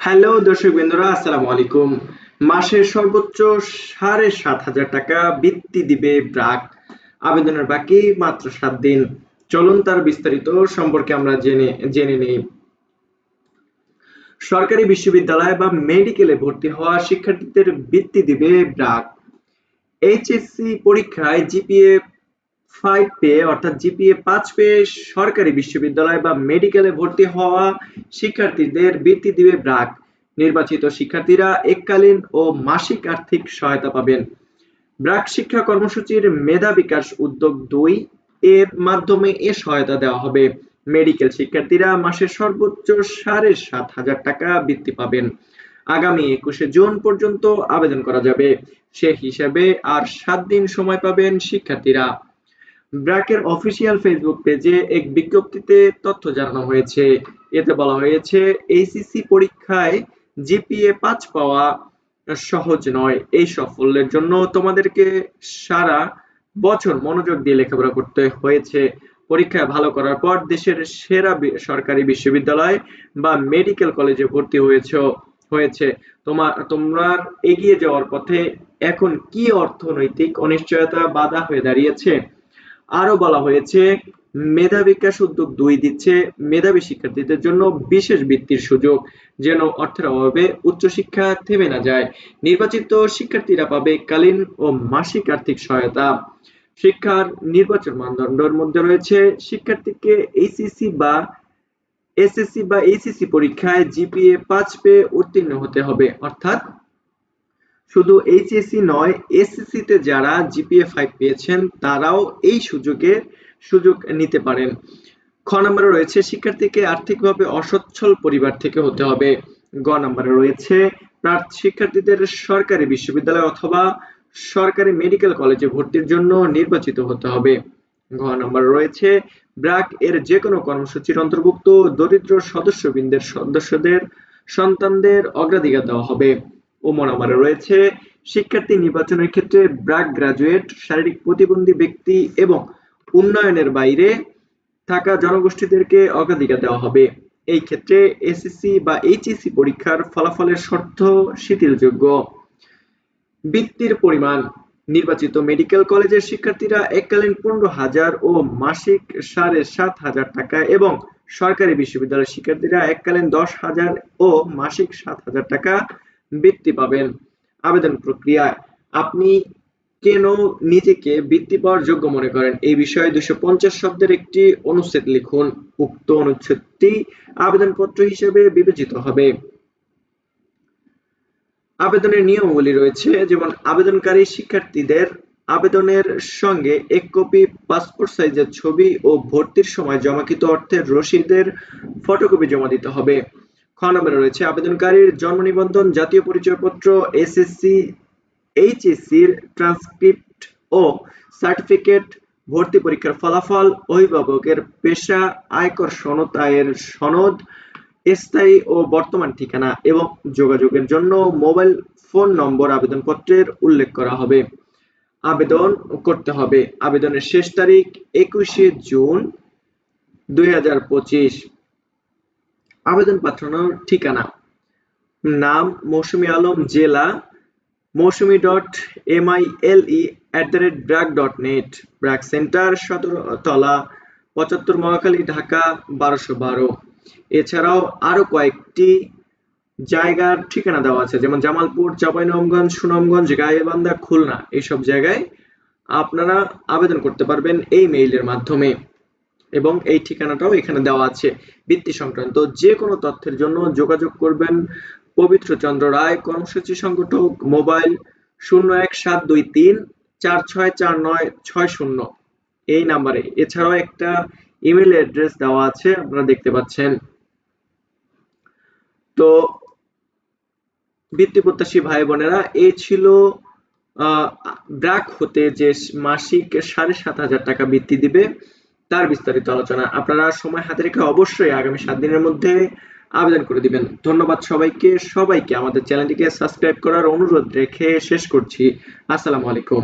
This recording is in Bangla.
হ্যালো দর্শক বিন্দুরা, আসসালামু আলাইকুম। মাসের সর্বোচ্চ সাড়ে সাত হাজার টাকা বৃত্তি দিবে ব্রাক আবেদনের বাকি মাত্র সাত দিন। চলুন তার বিস্তারিত সম্পর্কে আমরা জেনে জেনে নেই। সরকারি বিশ্ববিদ্যালয় বা মেডিকেলে ভর্তি হওয়া শিক্ষার্থীদের বৃত্তি দিবে ব্রাক এইচএসসি পরীক্ষায় জিপিএ ফাইভ পেয়ে অর্থাৎ জিপিএ পাঁচ পেয়ে সরকারি বিশ্ববিদ্যালয় বা মেডিকেলে ভর্তি হওয়া শিক্ষার্থীদের বৃত্তি দিবে ব্রাক। নির্বাচিত শিক্ষার্থীরা এককালীন ও মাসিক আর্থিক সহায়তা পাবেন। ব্রাক শিক্ষা কর্মসূচির মেধা বিকাশ উদ্যোগ দুই, এর মাধ্যমে এ সহায়তা দেওয়া হবে। মেডিকেল শিক্ষার্থীরা মাসে সর্বোচ্চ সাড়ে সাত হাজার টাকা বৃত্তি পাবেন। আগামী একুশে জুন পর্যন্ত আবেদন করা যাবে। সে হিসাবে আর সাত দিন সময় পাবেন শিক্ষার্থীরা। ব্র্যাকের অফিসিয়াল ফেসবুক পেজে এক বিজ্ঞপ্তিতে তথ্য জানানো হয়েছে। এতে বলা হয়েছে এইচএসসি পরীক্ষায় জিপিএ পাঁচ পাওয়া সহজ নয়। এই সাফল্যের জন্য তোমাদেরকে সারা বছর মনোযোগ দিয়ে লেখাপড়া করতে হয়েছে। পরীক্ষায় ভালো করার পর দেশের সেরা সরকারি বিশ্ববিদ্যালয় বা মেডিকেল কলেজে ভর্তি হয়েছ হয়েছে। তোমার তোমরা এগিয়ে যাওয়ার পথে এখন কি অর্থনৈতিক অনিশ্চয়তা বাধা হয়ে দাঁড়িয়েছে? আরও বলা হয়েছে মেধা বিকাশ উদ্যোগ দুই দিচ্ছে, মেধাবী শিক্ষার্থীদের জন্য বিশেষ বৃত্তির সুযোগ, যেন অর্থের অভাবে উচ্চশিক্ষা থেমে না যায়। নির্বাচিত শিক্ষার্থীরা পাবে কালীন ও মাসিক আর্থিক সহায়তা। শিক্ষার নির্বাচন মানদণ্ডের মধ্যে রয়েছে শিক্ষার্থীকে এইচএসসি বা এসএসসি বা এইচএসসি পরীক্ষায় জিপিএ পাঁচ পেয়ে উত্তীর্ণ হতে হবে। অর্থাৎ শুধু এইচএসসি নয় এসএসসি তে যারা জিপিএ ফাইভ পেয়েছেন, তারাও এই সুযোগে, সুযোগ নিতে পারেন। খ নম্বরে রয়েছে, শিক্ষার্থীকে আর্থিকভাবে অসচ্ছল পরিবার থেকে হতে হবে। গ নম্বরে রয়েছে শিক্ষার্থীদের সরকারি বিশ্ববিদ্যালয় অথবা সরকারি মেডিকেল কলেজে ভর্তির জন্য নির্বাচিত হতে হবে। ঘ নম্বর রয়েছে, ব্র্যাক এর যে কোনো কর্মসূচির অন্তর্ভুক্ত দরিদ্র সদস্যবৃন্দের সদস্যদের সন্তানদের অগ্রাধিকার দেওয়া হবে। ও নম্বরে রয়েছে। শিক্ষার্থী নির্বাচনের ক্ষেত্রে ব্র্যাক গ্রাজুয়েট, শারীরিক প্রতিবন্ধী ব্যক্তি এবং উন্নয়নের বাইরে থাকা জনগোষ্ঠীদেরকে অগ্রাধিকার দেওয়া হবে। এই ক্ষেত্রে এসএসসি বা এইচএসসি পরীক্ষার ফলাফলের শর্ত শিথিলযোগ্য। বৃত্তির পরিমাণ, নির্বাচিত মেডিকেল কলেজের শিক্ষার্থীরা এককালীন পনেরো হাজার ও মাসিক সাড়ে সাত হাজার টাকা এবং সরকারি বিশ্ববিদ্যালয়ের শিক্ষার্থীরা এককালীন দশ হাজার ও মাসিক সাত হাজার টাকা বৃত্তি পাবেন। আবেদন প্রক্রিয়ায় আপনি কেন নিজেকে বৃত্তি পাওয়ার যোগ্য মনে করেন? এই বিষয়ে দুশো পঞ্চাশ শব্দের একটি অনুচ্ছেদ লিখুন। উক্ত অনুচ্ছেদটি আবেদনপত্র হিসেবে বিবেচিত হবে। আবেদনের নিয়মগুলি রয়েছে, যেমন আবেদনকারী শিক্ষার্থীদের আবেদনের সঙ্গে এক কপি পাসপোর্ট সাইজের ছবি ও ভর্তির সময় জমাকৃত অর্থের রসিদের ফটোকপি জমা দিতে হবে। খ নম্বরে রয়েছে, আবেদনকারীর জন্ম নিবন্ধন, জাতীয় পরিচয়পত্র এসএসসি এইচএসসির ট্রান্সক্রিপ্ট ও সার্টিফিকেট ভর্তি পরীক্ষার ফলাফল, অভিভাবকের পেশা, আয়কর সনদ, আয়ের সনদ, স্থায়ী ও বর্তমান ঠিকানা এবং যোগাযোগের জন্য মোবাইল ফোন নম্বর আবেদনপত্রের উল্লেখ করা হবে। আবেদন করতে হবে। আবেদনের শেষ তারিখ একুশে জুন দুই হাজার পঁচিশ। আবেদন পাঠানোর ঠিকানা। নাম মৌসুমি আলম, জেলা Mousumi dot M I L E at the rate BRAC dot net BRAC centre সদরতলা পঁচাত্তর, মহাখালী, ঢাকা, বারোশো বারো। এছাড়াও আরও কয়েকটি জায়গার ঠিকানা দেওয়া আছে, যেমন জামালপুর, চাঁপাইনবাবগঞ্জ, সুনামগঞ্জ, গাইবান্ধা, খুলনা। এইসব জায়গায় আপনারা আবেদন করতে পারবেন এই মেইলের মাধ্যমে। এবং এই ঠিকানাটাও এখানে দেওয়া আছে বৃত্তি সংক্রান্ত। যে কোনো তথ্যের জন্য যোগাযোগ করবেন পবিত্র চন্দ্র রায়, কর্মসূচি সংগঠক, মোবাইল শূন্য এক সাত দুই তিন চার ছয় চার নয় ছয় শূন্য। এই নাম্বারে। এছাড়াও একটা ইমেল অ্যাড্রেস দেওয়া আছে, আপনারা দেখতে পাচ্ছেন। তো বৃত্তি প্রত্যাশী ভাই বোনেরা এই ছিল ব্র্যাক হতে যে মাসিক সাড়ে সাত হাজার টাকা বৃত্তি দিবে। তার বিস্তারিত আলোচনা আপনারা সময় হাতে রেখে অবশ্যই আগামী সাত দিনের মধ্যে আবেদন করে দিবেন। ধন্যবাদ সবাইকে। সবাইকে আমাদের চ্যানেলটিকে সাবস্ক্রাইব করার অনুরোধ রেখে শেষ করছি। আসসালামু আলাইকুম।